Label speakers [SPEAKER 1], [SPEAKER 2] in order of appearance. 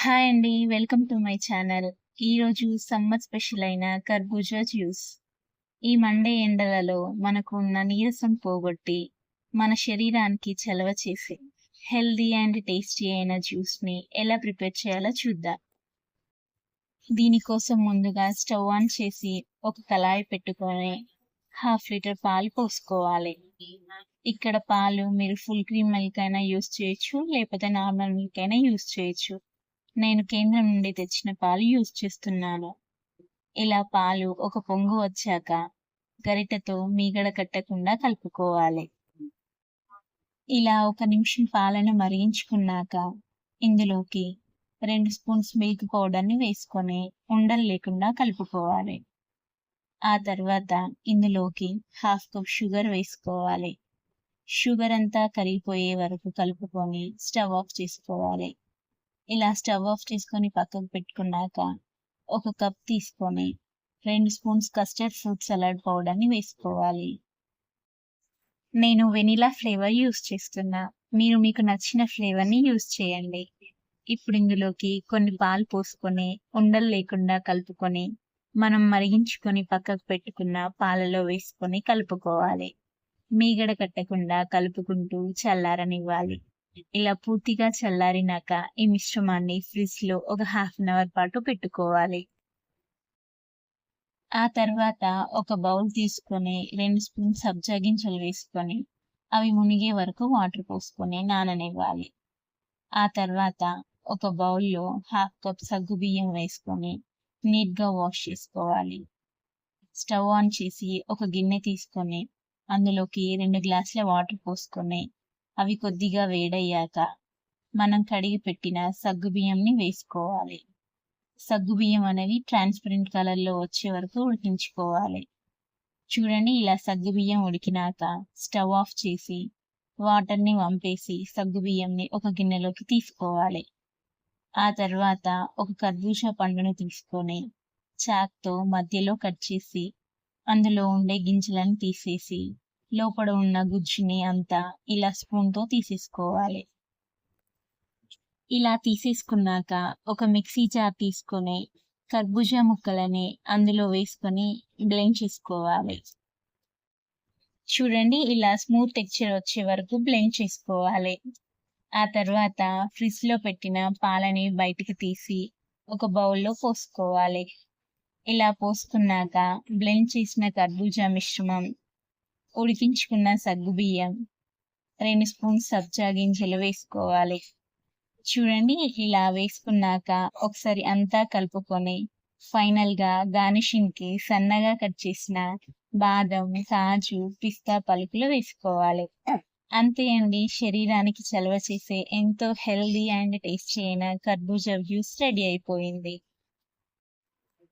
[SPEAKER 1] Hi అండి. Welcome to my channel. ఈరోజు summer special అయిన కర్బూజా జ్యూస్. ఈ మండే ఎండలలో మనకు ఉన్న నీరసం పోగొట్టి మన శరీరానికి చలవ చేసే హెల్దీ అండ్ టేస్టీ అయిన జ్యూస్ని ఎలా ప్రిపేర్ చేయాలో చూద్దాం. దీనికోసం ముందుగా స్టవ్ ఆన్ చేసి ఒక కళాయి పెట్టుకొని హాఫ్ లీటర్ పాలు పోసుకోవాలి. ఇక్కడ పాలు మీరు ఫుల్ క్రీమ్ మిల్క్ అయినా యూస్ చేయొచ్చు లేకపోతే నార్మల్ మిల్క్ అయినా యూస్ చేయొచ్చు. నేను కేంద్రం నుండి తెచ్చిన పాలు యూస్ చేస్తున్నాను. ఇలా పాలు ఒక పొంగు వచ్చాక గరిటెతో మీగడ కట్టకుండా కలుపుకోవాలి. ఇలా ఒక నిమిషం పాలను మరిగించుకున్నాక ఇందులోకి రెండు స్పూన్స్ మిల్క్ పౌడర్ని వేసుకొని ఉండలు లేకుండా కలుపుకోవాలి. ఆ తర్వాత ఇందులోకి హాఫ్ కప్ షుగర్ వేసుకోవాలి. షుగర్ అంతా కరిగిపోయే వరకు కలుపుకొని స్టవ్ ఆఫ్ చేసుకోవాలి. ఇలా స్టవ్ ఆఫ్ చేసుకొని పక్కకు పెట్టుకున్నాక ఒక కప్ తీసుకొని రెండు స్పూన్స్ కస్టర్డ్ ఫ్రూట్ సలాడ్ పౌడర్ని వేసుకోవాలి. నేను వెనిలా ఫ్లేవర్ యూస్ చేస్తున్నా. మీరు మీకు నచ్చిన ఫ్లేవర్ని యూస్ చేయండి. ఇప్పుడు ఇందులోకి కొన్ని పాలు పోసుకొని ఉండలు లేకుండా కలుపుకొని మనం మరిగించుకొని పక్కకు పెట్టుకున్న పాలలో వేసుకొని కలుపుకోవాలి. మీగడ కట్టకుండా కలుపుకుంటూ చల్లారనివ్వాలి. ఇలా పూర్తిగా చల్లారినాక ఈ మిశ్రమాన్ని ఫ్రిడ్జ్లో ఒక హాఫ్ అన్ అవర్ పాటు పెట్టుకోవాలి. ఆ తర్వాత ఒక బౌల్ తీసుకొని రెండు స్పూన్ సబ్జా గింజలు వేసుకొని అవి మునిగే వరకు వాటర్ పోసుకొని నాననివ్వాలి. ఆ తర్వాత ఒక బౌల్లో హాఫ్ కప్ సగ్గు బియ్యం వేసుకొని నీట్గా వాష్ చేసుకోవాలి. స్టవ్ ఆన్ చేసి ఒక గిన్నె తీసుకొని అందులోకి రెండు గ్లాసుల వాటర్ పోసుకొని అవి కొద్దిగా వేడయ్యాక మనం కడిగి పెట్టిన సగ్గుబియ్యంని వేసుకోవాలి. సగ్గుబియ్యం అనేవి ట్రాన్స్పరెంట్ కలర్లో వచ్చే వరకు ఉడికించుకోవాలి. చూడండి ఇలా సగ్గుబియ్యం ఉడికినాక స్టవ్ ఆఫ్ చేసి వాటర్ని వంపేసి సగ్గుబియ్యంని ఒక గిన్నెలోకి తీసుకోవాలి. ఆ తర్వాత ఒక కర్బూజా పండును తీసుకొని చాక్తో మధ్యలో కట్ చేసి అందులో ఉండే గింజలను తీసేసి లోపల ఉన్న గుజ్జుని అంతా ఇలా స్పూన్తో తీసేసుకోవాలి. ఇలా తీసేసుకున్నాక ఒక మిక్సీ జార్ తీసుకొని కర్బూజా ముక్కలని అందులో వేసుకొని బ్లెండ్ చేసుకోవాలి. చూడండి ఇలా స్మూత్ టెక్చర్ వచ్చే వరకు బ్లెండ్ చేసుకోవాలి. ఆ తర్వాత ఫ్రిడ్జ్లో పెట్టిన పాలని బయటికి తీసి ఒక బౌల్లో పోసుకోవాలి. ఇలా పోసుకున్నాక బ్లెండ్ చేసిన కర్బూజా మిశ్రమం ఉడికించుకున్న సగ్గుబియ్యం రెండు స్పూన్స్ సబ్జా గింజలు వేసుకోవాలి. చూడండి ఇలా వేసుకున్నాక ఒకసారి అంతా కలుపుకొని ఫైనల్గా కి సన్నగా కట్ చేసిన బాదం కాజు పిస్తా పలుకులు వేసుకోవాలి. అంతే అండి. శరీరానికి చలవ చేసే ఎంతో హెల్దీ అండ్ టేస్టీ అయిన కర్బూజా జ్యూస్ రెడీ అయిపోయింది.